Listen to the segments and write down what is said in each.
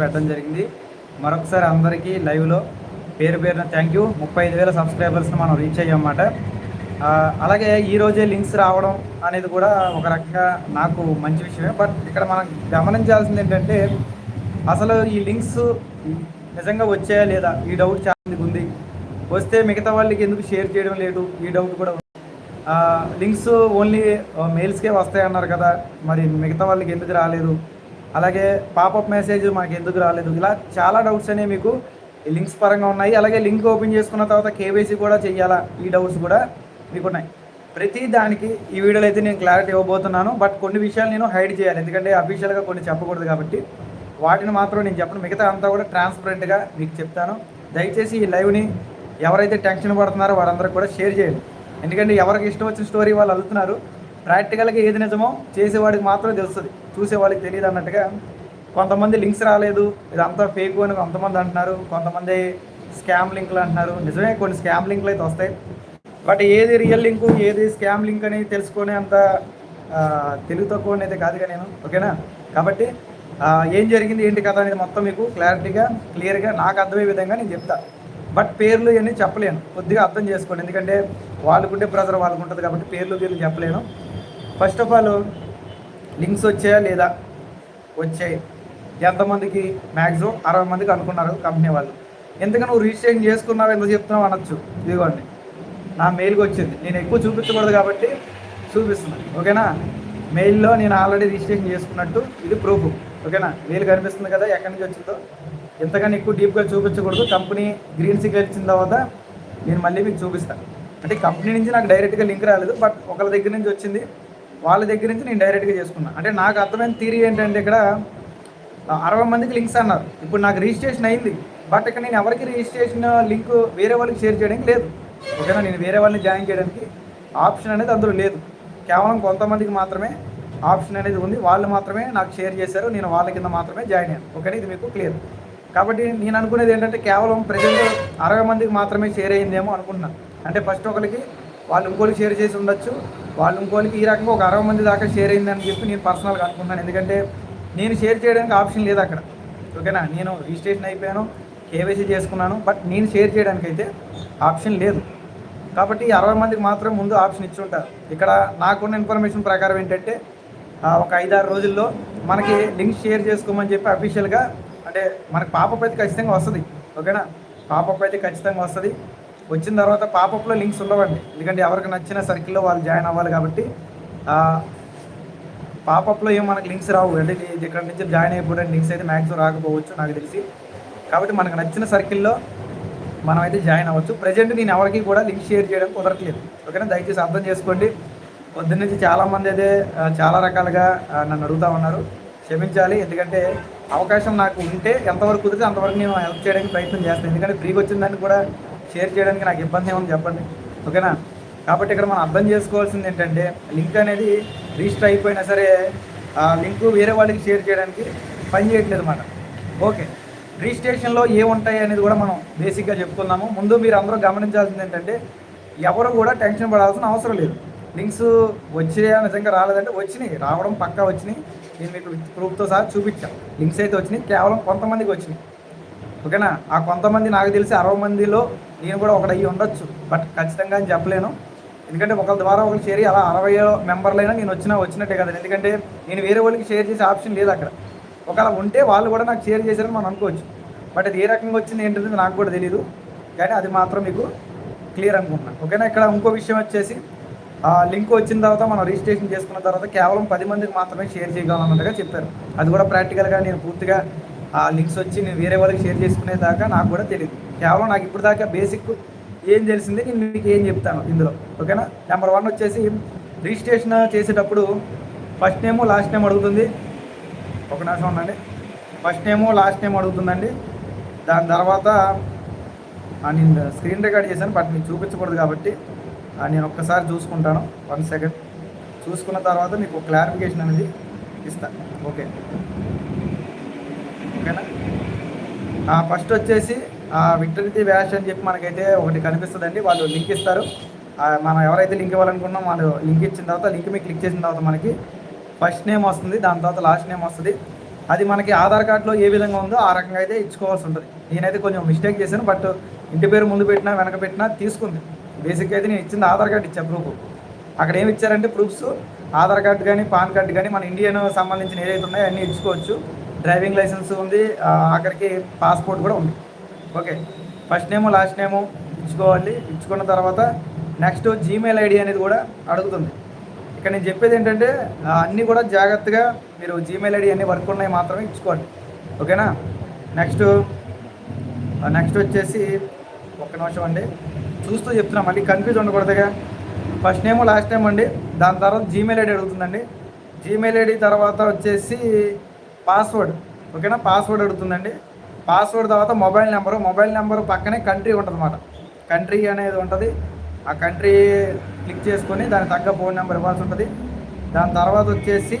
పెట్టడం జరిగింది. మరొకసారి అందరికీ లైవ్లో పేరు పేరున థ్యాంక్ యూ ముప్పై ఐదు వేల సబ్స్క్రైబర్స్ని మనం రీచ్ అయ్యామన్నమాట అలాగే ఈరోజే లింక్స్ రావడం అనేది కూడా ఒక రకంగా నాకు మంచి విషయమే. బట్ ఇక్కడ మనం గమనించాల్సింది ఏంటంటే అసలు ఈ లింక్స్ నిజంగా వచ్చాయా లేదా? ఈ డౌట్ చాలా ఉంది. వస్తే మిగతా వాళ్ళకి ఎందుకు షేర్ చేయడం లేదు? ఈ డౌట్ కూడా లింక్స్ ఓన్లీ మెయిల్స్కే వస్తాయన్నారు కదా. మరి మిగతా వాళ్ళకి ఎందుకు రాలేదు? అలాగే పాపప్ మెసేజ్ మాకు ఎందుకు రాలేదు? ఇలా చాలా డౌట్స్ అనేవి మీకు ఈ లింక్స్ పరంగా ఉన్నాయి. అలాగే లింక్ ఓపెన్ చేసుకున్న తర్వాత కేవైసీ కూడా చేయాలా ఈ డౌట్స్ కూడా మీకు ఉన్నాయి ప్రతి దానికి ఈ వీడియోలో అయితే నేను క్లారిటీ ఇవ్వబోతున్నాను. బట్ కొన్ని విషయాలు నేను హైడ్ చేయాలి. ఎందుకంటే అఫీషియల్గా కొన్ని చెప్పకూడదు కాబట్టి. వాటిని మాత్రం నేను చెప్పను. మిగతా అంతా కూడా ట్రాన్స్పరెంట్గా మీకు చెప్తాను. దయచేసి ఈ లైవ్ని ఎవరైతే టెన్షన్ పడుతున్నారో వారందరూ కూడా షేర్ చేయండి. ఎందుకంటే ఎవరికి ఇష్టం వచ్చిన స్టోరీ వాళ్ళు వెళ్తున్నారు ప్రాక్టికల్గా ఏది నిజమో చేసేవాడికి మాత్రం తెలుస్తుంది. చూసే వాళ్ళకి తెలియదు అన్నట్టుగా కొంతమంది లింక్స్ రాలేదు ఇదంతా ఫేక్ అని కొంతమంది అంటున్నారు కొంతమంది స్కామ్ లింక్లు అంటున్నారు. నిజమే కొన్ని స్కామ్ లింక్లు అయితే వస్తాయి. బట్ ఏది రియల్ లింక్ ఏది స్కామ్ లింక్ అని తెలుసుకునే అంత ఆ, తెలుగు తక్కువ అయితే కాదుగా నేను. ఓకేనా కాబట్టి ఏం జరిగింది ఏంటి కథ అనేది మొత్తం మీకు క్లారిటీగా క్లియర్గా నాకు అర్థమయ్యే విధంగా నేను చెప్తా. బట్ పేర్లు ఇవన్నీ చెప్పలేను. కొద్దిగా అర్థం చేసుకోండి. ఎందుకంటే వాళ్ళకుంటే ప్రెజర్ వాళ్ళకు ఉంటుంది కాబట్టి పేర్లు పేర్లు చెప్పలేను. ఫస్ట్ ఆఫ్ ఆల్ లింక్స్ వచ్చాయా లేదా? వచ్చాయి. ఎంతమందికి? మ్యాక్సిమం అరవై మందికి అనుకున్నారు కంపెనీ వాళ్ళు. ఎందుకని నువ్వు రిజిస్ట్రేషన్ చేసుకున్నావు ఎంత చెప్తున్నావు అనొచ్చు. ఇదిగోండి. నా మెయిల్కి వచ్చింది. నేను ఎక్కువ చూపించకూడదు కాబట్టి చూపిస్తున్నాను ఓకేనా? మెయిల్లో నేను ఆల్రెడీ రిజిస్ట్రేషన్ చేసుకున్నట్టు ఇది ప్రూఫ్. ఓకేనా? మెయిల్ కనిపిస్తుంది కదా ఎక్కడి నుంచి వచ్చిందో. ఎంతకన్నా ఎక్కువ డీప్గా చూపించకూడదు. కంపెనీ గ్రీన్ సిగ్నల్ ఇచ్చిన తర్వాత నేను మళ్ళీ మీకు చూపిస్తాను అంటే కంపెనీ నుంచి నాకు డైరెక్ట్గా లింక్ రాలేదు బట్ ఒకళ్ళ దగ్గర నుంచి వచ్చింది. వాళ్ళ దగ్గర నుంచి నేను డైరెక్ట్గా చేసుకున్నాను అంటే నాకు అర్థమైన థీరీ ఏంటంటే ఇక్కడ అరవై మందికి లింక్స్ అన్నారు. ఇప్పుడు నాకు రిజిస్ట్రేషన్ అయింది. బట్ ఇక్కడ నేను ఎవరికి రిజిస్ట్రేషన్ లింక్ వేరే వాళ్ళకి షేర్ చేయడానికి లేదు. ఓకేనా? నేను వేరే వాళ్ళని జాయిన్ చేయడానికి ఆప్షన్ అనేది అందులో లేదు. కేవలం కొంతమందికి మాత్రమే ఆప్షన్ అనేది ఉంది. వాళ్ళు మాత్రమే నాకు షేర్ చేశారు. నేను వాళ్ళ కింద మాత్రమే జాయిన్ అయ్యాను. ఓకేనా? ఇది మీకు క్లియర్ కాబట్టి నేను అనుకునేది ఏంటంటే కేవలం ప్రజెంట్ అరవై మందికి మాత్రమే షేర్ అయ్యిందేమో అనుకుంటున్నాను అంటే ఫస్ట్ ఒకరికి వాళ్ళు ఇంకోరికి షేర్ చేసి ఉండొచ్చు. వాళ్ళు ఇంకోనికి ఈ రకంగా ఒక అరవై మంది దాకా షేర్ అయిందని చెప్పి నేను పర్సనల్గా అనుకుంటున్నాను. ఎందుకంటే నేను షేర్ చేయడానికి ఆప్షన్ లేదు అక్కడ. ఓకేనా? నేను రిజిస్ట్రేషన్ అయిపోయాను కేవైసీ చేసుకున్నాను బట్ నేను షేర్ చేయడానికి అయితే ఆప్షన్ లేదు. కాబట్టి అరవై మందికి మాత్రం ముందు ఆప్షన్ ఇచ్చి ఉంటారు ఇక్కడ నాకున్న ఇన్ఫర్మేషన్ ప్రకారం ఏంటంటే ఒక ఐదారు రోజుల్లో మనకి లింక్ షేర్ చేసుకోమని చెప్పి అఫీషియల్గా అంటే మనకి పాపప్ అయితే ఖచ్చితంగా వస్తుంది. ఓకేనా? పాపప్ అయితే ఖచ్చితంగా వస్తుంది. వచ్చిన తర్వాత పాపప్లో లింక్స్ ఉండవండి. ఎందుకంటే ఎవరికి నచ్చిన సర్కిల్లో వాళ్ళు జాయిన్ అవ్వాలి కాబట్టి పాపప్లో ఏం మనకి లింక్స్ రావు. అంటే ఇక్కడ నుంచి జాయిన్ అయిపోవడానికి లింక్స్ అయితే మ్యాక్సిమం రాకపోవచ్చు నాకు తెలిసి. కాబట్టి మనకు నచ్చిన సర్కిల్లో మనం అయితే జాయిన్ అవ్వచ్చు. ప్రజెంట్ నేను ఎవరికి కూడా లింక్ షేర్ చేయడం కుదరట్లేదు. ఓకేనా? దయచేసి అర్థం చేసుకోండి. పొద్దున్న నుంచి చాలామంది అయితే చాలా రకాలుగా నన్ను అడుగుతా ఉన్నారు. క్షమించాలి. ఎందుకంటే అవకాశం నాకు ఉంటే ఎంతవరకు కుదిరితే అంతవరకు నేను హెల్ప్ చేయడానికి ప్రయత్నం చేస్తాను. ఎందుకంటే ఫ్రీగా వచ్చిన దాన్ని కూడా షేర్ చేయడానికి నాకు ఇబ్బంది ఏమని చెప్పండి. ఓకేనా? కాబట్టి ఇక్కడ మనం అర్థం చేసుకోవాల్సింది ఏంటంటే లింక్ అనేది రిజిస్టర్ అయిపోయినా సరే ఆ లింక్ వేరే వాళ్ళకి షేర్ చేయడానికి పని చేయట్లేదు అన్నమాట ఓకే. రిజిస్ట్రేషన్లో ఏముంటాయి అనేది కూడా మనం బేసిక్గా చెప్తున్నాము. ముందు మీరు అందరూ గమనించాల్సింది ఏంటంటే ఎవరు కూడా టెన్షన్ పడాల్సిన అవసరం లేదు. లింక్స్ వచ్చాయా నిజంగా రాలేదంటే వచ్చినాయి. రావడం పక్కా వచ్చినాయి. నేను మీకు ప్రూఫ్తో సహా చూపించాను. లింక్స్ అయితే వచ్చినాయి. కేవలం కొంతమందికి వచ్చినాయి. ఓకేనా? ఆ కొంతమంది నాకు తెలిసి అరవై మందిలో నేను కూడా ఒకటి అయ్యి ఉండొచ్చు. బట్ ఖచ్చితంగా అని చెప్పలేను. ఎందుకంటే ఒకరి ద్వారా ఒకరు చేరి అలా అరవై మెంబర్లైనా నేను వచ్చినా వచ్చినట్టే కదా. ఎందుకంటే నేను వేరే వాళ్ళకి షేర్ చేసే ఆప్షన్ లేదు అక్కడ. ఒకవేళ ఉంటే వాళ్ళు కూడా నాకు షేర్ చేశారని మనం అనుకోవచ్చు. బట్ అది ఏ రకంగా వచ్చింది ఏంటనేది నాకు కూడా తెలియదు కానీ అది మాత్రం మీకు క్లియర్ అనుకుంటున్నాను. ఓకేనా? ఇక్కడ ఇంకో విషయం వచ్చేసి ఆ లింక్ వచ్చిన తర్వాత మనం రిజిస్ట్రేషన్ చేసుకున్న తర్వాత కేవలం పది మందికి మాత్రమే షేర్ చేయగలమన్నట్టుగా చెప్పారు. అది కూడా ప్రాక్టికల్గా నేను పూర్తిగా ఆ లింక్స్ వచ్చి నేను వేరే వాళ్ళకి షేర్ చేసుకునే దాకా నాకు కూడా తెలియదు కేవలం నాకు ఇప్పుడు దాకా బేసిక్ ఏం తెలిసింది నేను మీకు ఏం చెప్తాను ఇందులో. ఓకేనా నెంబర్ వన్ వచ్చేసి రిజిస్ట్రేషన్ చేసేటప్పుడు ఫస్ట్ నేము లాస్ట్ నేమ్ అడుగుతుంది. ఒక నిమిషం ఉండండి. ఫస్ట్ నేము లాస్ట్ నేమ్ అడుగుతుందండి. దాని తర్వాత ఆ, నేను స్క్రీన్ రికార్డ్ చేశాను బట్ మీకు చూపించకూడదు కాబట్టి నేను ఒక్కసారి చూసుకుంటాను. వన్ సెకండ్ చూసుకున్న తర్వాత మీకు క్లారిఫికేషన్ అనేది ఇస్తాను ఓకే ఓకేనా? ఫస్ట్ వచ్చేసి విక్టరీ వ్యాష్ అని చెప్పి మనకైతే ఒకటి కనిపిస్తుందండి. వాళ్ళు లింక్ ఇస్తారు. మనం ఎవరైతే లింక్ ఇవ్వాలనుకున్నాం వాళ్ళు లింక్ ఇచ్చిన తర్వాత లింక్ మీద క్లిక్ చేసిన తర్వాత మనకి ఫస్ట్ నేమ్ వస్తుంది. దాని తర్వాత లాస్ట్ నేమ్ వస్తుంది. అది మనకి ఆధార్ కార్డులో ఏ విధంగా ఉందో ఆ రకంగా అయితే ఇచ్చుకోవాల్సి ఉంటుంది. నేనైతే కొంచెం మిస్టేక్ చేశాను బట్ ఇంటి పేరు ముందు పెట్టినా వెనక పెట్టినా తీసుకుంది. బేసిక్గా అయితే నేను ఇచ్చింది ఆధార్ కార్డు ఇచ్చా ప్రూఫ్ అక్కడ ఏమి ఇచ్చారంటే ప్రూఫ్స్ ఆధార్ కార్డు కానీ పాన్ కార్డు కానీ మన ఇండియన్ సంబంధించిన ఏదైతే ఉన్నాయో అన్నీ ఇచ్చుకోవచ్చు. డ్రైవింగ్ లైసెన్స్ ఉంది. ఆఖరికి పాస్పోర్ట్ కూడా ఉంది. Okay. First name last name ఇచ్చుకోవాలి. ఇచ్చుకున్న తర్వాత నెక్స్ట్ జీమెయిల్ ఐడి అనేది కూడా అడుగుతుంది. ఇక్కడ నేను చెప్పేది ఏంటంటే అన్నీ కూడా జాగ్రత్తగా మీరు జీమెయిల్ ఐడి అన్ని వర్క్ ఉన్నాయి మాత్రమే ఇచ్చుకోండి ఓకేనా? నెక్స్ట్ నెక్స్ట్ వచ్చేసి ఒక్క నిమిషం అండి. చూస్తూ చెప్తున్నా మళ్ళీ కన్ఫ్యూజ్ ఉండకూడదుగా. ఫస్ట్ నేమ్ లాస్ట్ నేమ్ అండి. దాని తర్వాత జీమెయిల్ ఐడి అడుగుతుందండి. జీమెయిల్ ఐడి తర్వాత వచ్చేసి పాస్వర్డ్. ఓకేనా? పాస్వర్డ్ అడుగుతుందండి. పాస్వర్డ్ తర్వాత మొబైల్ నెంబరు. మొబైల్ నెంబర్ పక్కనే కంట్రీ ఉంటుందన్నమాట. కంట్రీ అనేది ఉంటుంది. ఆ కంట్రీ క్లిక్ చేసుకొని దానికి తగ్గ ఫోన్ నెంబర్ ఇవ్వాల్సి ఉంటుంది. దాని తర్వాత వచ్చేసి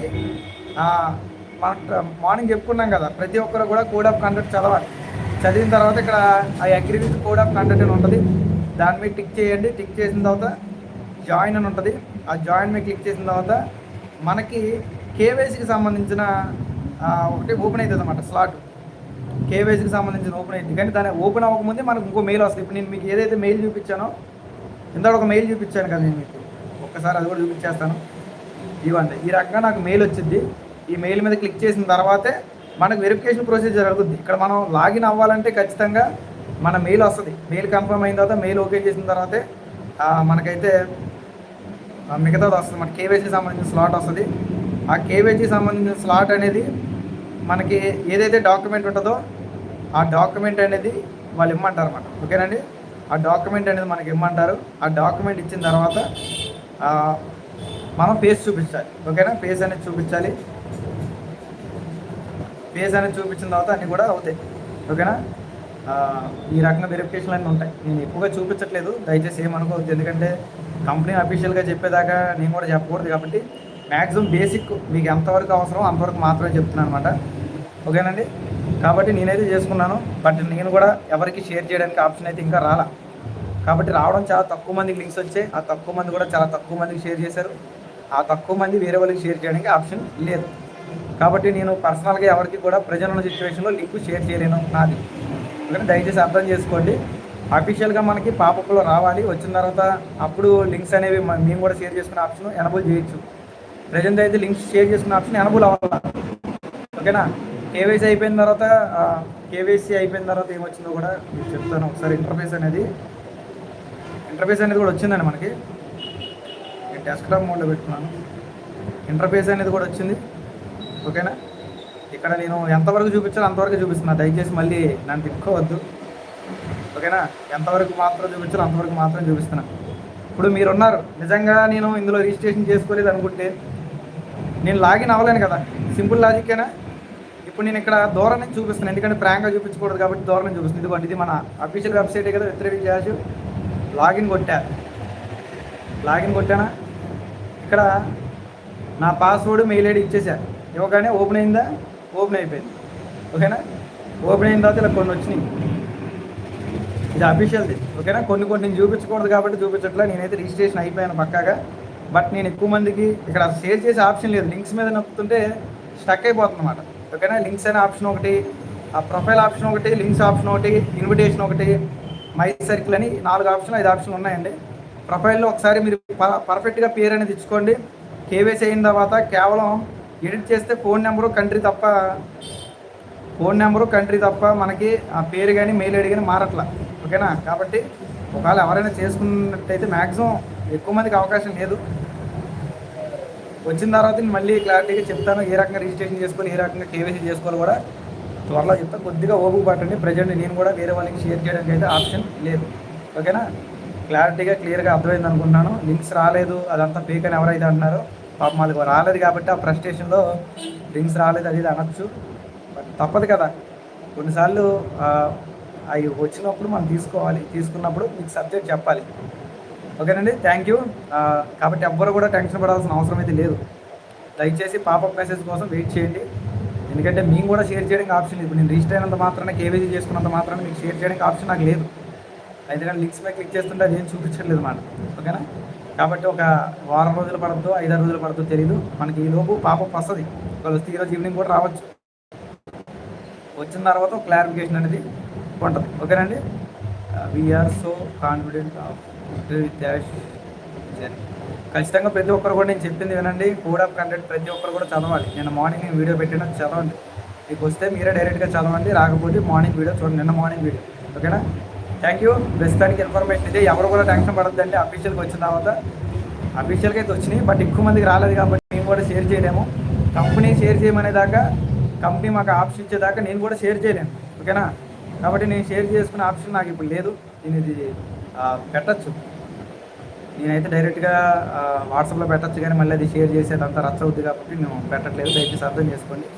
మన మార్నింగ్ చెప్పుకున్నాం కదా ప్రతి ఒక్కరు కూడా కోడ్ ఆఫ్ కండక్ట్ చదవాలి. చదివిన తర్వాత ఇక్కడ ఆ agreement with code of conduct అని ఉంటుంది. దాని మీద టిక్ చేయండి. టిక్ చేసిన తర్వాత జాయిన్ అని ఉంటుంది. ఆ జాయిన్ మీద క్లిక్ చేసిన తర్వాత మనకి కేవైసీకి సంబంధించిన ఒకటి ఓపెన్ అవుతుంది అనమాట స్లాట్ కేవైసీకి సంబంధించిన ఓపెన్ అయింది. కానీ దాని ఓపెన్ అవ్వకముందే మనకు ఇంకో మెయిల్ వస్తుంది. ఇప్పుడు నేను మీకు ఏదైతే మెయిల్ చూపించానో ఇందాక ఒక మెయిల్ చూపించాను కదా నేను మీకు. ఒక్కసారి అది కూడా చూపించేస్తాను. ఇవ్వండి. ఈ రకంగా నాకు మెయిల్ వచ్చింది. ఈ మెయిల్ మీద క్లిక్ చేసిన తర్వాతే మనకు వెరిఫికేషన్ ప్రొసీజర్ జరుగుద్ది. ఇక్కడ మనం లాగిన్ అవ్వాలంటే ఖచ్చితంగా మన మెయిల్ వస్తుంది. మెయిల్ కన్ఫర్మ్ అయిన తర్వాత మెయిల్ ఓకే చేసిన తర్వాతే మనకైతే మిగతాది వస్తుంది మన కేవైసీకి సంబంధించిన స్లాట్ వస్తుంది. ఆ కేవైసీకి సంబంధించిన స్లాట్ అనేది మనకి ఏదైతే డాక్యుమెంట్ ఉంటుందో ఆ డాక్యుమెంట్ అనేది వాళ్ళు ఇమ్మంటారు అన్నమాట ఓకేనండి? ఆ డాక్యుమెంట్ అనేది మనకి ఇమ్మంటారు. ఆ డాక్యుమెంట్ ఇచ్చిన తర్వాత మనం ఫేస్ చూపించాలి. ఓకేనా? ఫేస్ అనేది చూపించాలి. ఫేస్ అనేది చూపించిన తర్వాత అన్నీ కూడా అవుతాయి. ఓకేనా? ఈ రకంగా వెరిఫికేషన్లు అన్నీ ఉంటాయి. నేను ఎక్కువగా చూపించట్లేదు. దయచేసి ఏమనుకోవద్దు ఎందుకంటే కంపెనీ అఫీషియల్గా చెప్పేదాకా నేను కూడా చెప్పకూడదు కాబట్టి మ్యాక్సిమం బేసిక్ మీకు ఎంతవరకు అవసరం అంతవరకు మాత్రమే చెప్తున్నాను అనమాట ఓకేనండి? కాబట్టి నేనైతే చేసుకున్నాను. బట్ నేను కూడా ఎవరికి షేర్ చేయడానికి ఆప్షన్ అయితే ఇంకా రాలా. కాబట్టి రావడం చాలా తక్కువ మందికి లింక్స్ వచ్చాయి. ఆ తక్కువ మంది కూడా చాలా తక్కువ మందికి షేర్ చేశారు. ఆ తక్కువ మంది వేరే వాళ్ళకి షేర్ చేయడానికి ఆప్షన్ లేదు. కాబట్టి నేను పర్సనల్గా ఎవరికి కూడా ప్రజెంట్ ఉన్న సిచ్యువేషన్లో లింక్ షేర్ చేయలేను నాది. ఎందుకంటే దయచేసి అర్థం చేసుకోండి. అఫీషియల్గా మనకి పాపప్లో రావాలి. వచ్చిన తర్వాత అప్పుడు లింక్స్ అనేవి మేము కూడా షేర్ చేసుకునే ఆప్షన్ ఎనబుల్ చేయొచ్చు. ప్రజెంట్ అయితే లింక్స్ షేర్ చేసుకునే ఆప్షన్ ఎనబుల్ అవ్వాలి? ఓకేనా? కేవైసీ అయిపోయిన తర్వాత కేవైసీ అయిపోయిన తర్వాత ఏమొచ్చిందో కూడా మీకు చెప్తాను. ఒకసారి ఇంటర్ఫేస్ అనేది ఇంటర్ఫేస్ అనేది కూడా వచ్చిందండి మనకి. నేను డెస్క్టాప్ మోడ్లో పెట్టుకున్నాను. ఇంటర్ఫేస్ అనేది కూడా వచ్చింది. ఓకేనా? ఇక్కడ నేను ఎంతవరకు చూపించాలో అంతవరకు చూపిస్తున్నా. దయచేసి మళ్ళీ నన్ను తిప్పుకోవద్దు. ఓకేనా? ఎంతవరకు మాత్రం చూపించాలో అంతవరకు మాత్రం చూపిస్తున్నా. ఇప్పుడు మీరున్నారు. నిజంగా నేను ఇందులో రిజిస్ట్రేషన్ చేసుకోలేదు అనుకుంటే నేను లాగిన్ అవ్వలేను కదా. సింపుల్ లాజిక్కేనా ఇప్పుడు నేను ఇక్కడ దూరం నుంచి చూపిస్తున్నాను. ఎందుకంటే ప్రాంక్గా చూపించకూడదు కాబట్టి దూరం నుంచి చూపిస్తుంది ఇదిగోండి ఇది మన అఫీషియల్ వెబ్సైటే కదా వ్యతిరేక చేయాల్సి లాగిన్ కొట్టా. లాగిన్ కొట్టానా? ఇక్కడ నా పాస్వర్డ్ మెయిల్ ఐడి ఇచ్చేసా. ఇవ్వగానే ఓపెన్ అయిందా? ఓపెన్ అయిపోయింది. ఓకేనా? ఓపెన్ అయిన తర్వాత ఇలా కొన్ని వచ్చినాయి. ఇది అఫీషియల్ది ఓకేనా? కొన్ని కొన్ని నేను చూపించకూడదు కాబట్టి చూపించట్లే. నేనైతే రిజిస్ట్రేషన్ అయిపోయాను పక్కాగా. బట్ నేను ఎక్కువ మందికి ఇక్కడ షేర్ చేసే ఆప్షన్ లేదు. లింక్స్ మీద నొక్కుతుంటే స్టక్ అయిపోతుంది అన్నమాట ఓకేనా? లింక్స్ అనే ఆప్షన్ ఒకటి ఆ ప్రొఫైల్ ఆప్షన్ ఒకటి లింక్స్ ఆప్షన్ ఒకటి ఇన్విటేషన్ ఒకటి మై సర్కిల్ అని నాలుగు ఆప్షన్ ఐదు ఆప్షన్లు ఉన్నాయండి. ప్రొఫైల్లో ఒకసారి మీరు ప- పర్ఫెక్ట్గా పేరు అనేది ఇచ్చుకోండి. కేవైసీ అయిన తర్వాత కేవలం ఎడిట్ చేస్తే ఫోన్ నెంబరు కంట్రీ తప్ప ఫోన్ నెంబరు కంట్రీ తప్ప మనకి ఆ పేరు కానీ మెయిల్ ఐడి కానీ మారట్లా. ఓకేనా? కాబట్టి ఒకవేళ ఎవరైనా చేసుకున్నట్టయితే మ్యాక్సిమం ఎక్కువ మందికి అవకాశం లేదు. వచ్చిన తర్వాత నేను మళ్ళీ క్లారిటీగా చెప్తాను ఏ రకంగా రిజిస్ట్రేషన్ చేసుకోవాలి ఏ రకంగా కేవైసీ చేసుకోవాలి కూడా. త్వరలో చెప్తా కొద్దిగా ఓపు పట్టండి. ప్రజెంట్ నేను కూడా వేరే వాళ్ళకి షేర్ చేయడానికి అయితే ఆప్షన్ లేదు. ఓకేనా క్లారిటీగా క్లియర్గా అర్థమైంది అనుకుంటున్నాను. లింక్స్ రాలేదు అదంతా ఫేక్ అని ఎవరైతే అంటున్నారో పాపం వాళ్ళకి రాలేదు కాబట్టి ఆ ఫ్రస్ట్రేషన్లో లింక్స్ రాలేదు అది ఇది అనొచ్చు. తప్పదు కదా. కొన్నిసార్లు అవి వచ్చినప్పుడు మనం తీసుకోవాలి తీసుకున్నప్పుడు మీకు సబ్జెక్ట్ చెప్పాలి. ఓకేనండి? థ్యాంక్ యూ కాబట్టి ఎవ్వరు కూడా టెన్షన్ పడాల్సిన అవసరం అయితే లేదు. దయచేసి పాపప్ మెసేజ్ కోసం వెయిట్ చేయండి. ఎందుకంటే మేము కూడా షేర్ చేయడానికి ఆప్షన్ లేదు. ఇప్పుడు నేను రిజిస్టర్ అయినంత మాత్రాన కేవైసీ చేసుకున్నంత మాత్రాన మీకు షేర్ చేయడానికి ఆప్షన్ నాకు లేదు. ఎందుకంటే లింక్స్ మీద క్లిక్ చేస్తుంటే అది ఏం చూపించట్లేదు మాట. ఓకేనా? కాబట్టి ఒక వారం రోజులు పడద్దు ఐదారు రోజులు పడద్దు తెలియదు మనకి ఈ లోపు పాపప్ వస్తుంది. ఒకవేళ వస్తే ఈరోజు ఈవినింగ్ కూడా రావచ్చు. వచ్చిన తర్వాత క్లారిఫికేషన్ అనేది ఉంటుంది. ఓకేనండి? We are so confident of dash journey ఖచ్చితంగా ప్రతి ఒక్కరు కూడా నేను చెప్పింది వినండి. కోడ్ ఆఫ్ కంటెంట్ ప్రతి ఒక్కరు కూడా చదవాలి. నేను మార్నింగ్ నేను వీడియో పెట్టిన చదవండి. మీకు వస్తే మీరే డైరెక్ట్గా చదవండి. రాకపోతే మార్నింగ్ వీడియో చూడండి. నిన్న మార్నింగ్ వీడియో ఓకేనా థ్యాంక్ యూ ప్రస్తుతానికి ఇన్ఫర్మేషన్ ఇది. ఎవరు కూడా టెన్షన్ పడద్దండి. అఫీషియల్కి వచ్చిన తర్వాత అఫీషియల్గా అయితే వచ్చినాయి. బట్ ఎక్కువ మందికి రాలేదు కాబట్టి మేము కూడా షేర్ చేయలేము. కంపెనీ షేర్ చేయమనేదాకా కంపెనీ మాకు ఆప్షన్ ఇచ్చేదాకా నేను కూడా షేర్ చేయలేను. ఓకేనా కాబట్టి నేను షేర్ చేసుకునే ఆప్షన్ నాకు ఇప్పుడు లేదు. నేను ఇది పెట్టచ్చు. నేనైతే డైరెక్ట్గా వాట్సాప్లో పెట్టచ్చు కానీ మళ్ళీ అది షేర్ చేసేదంతా రచ్చ అవుద్ది కాబట్టి నేను పెట్టట్లేదు. దయచేసి అర్థం చేసుకోండి.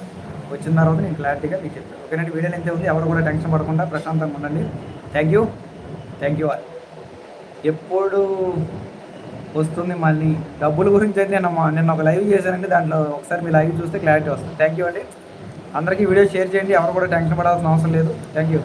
వచ్చిన తర్వాత నేను క్లారిటీగా మీకు చెప్తాను. ఓకేనండి వీడియోలు ఎంత ఉంది. ఎవరు కూడా టెన్షన్ పడకుండా ప్రశాంతంగా ఉండండి. Thank you thank you all ఎప్పుడు వస్తుంది మళ్ళీ డబ్బుల గురించి అయితే నేను నేను నిన్న ఒక లైవ్ చేశానండి. దాంట్లో ఒకసారి మీ లైవ్ చూస్తే క్లారిటీ వస్తుంది. థ్యాంక్ యూ అండి. అందరికీ వీడియో షేర్ చేయండి. ఎవరు కూడా టెన్షన్ పడాల్సిన అవసరం లేదు. Thank you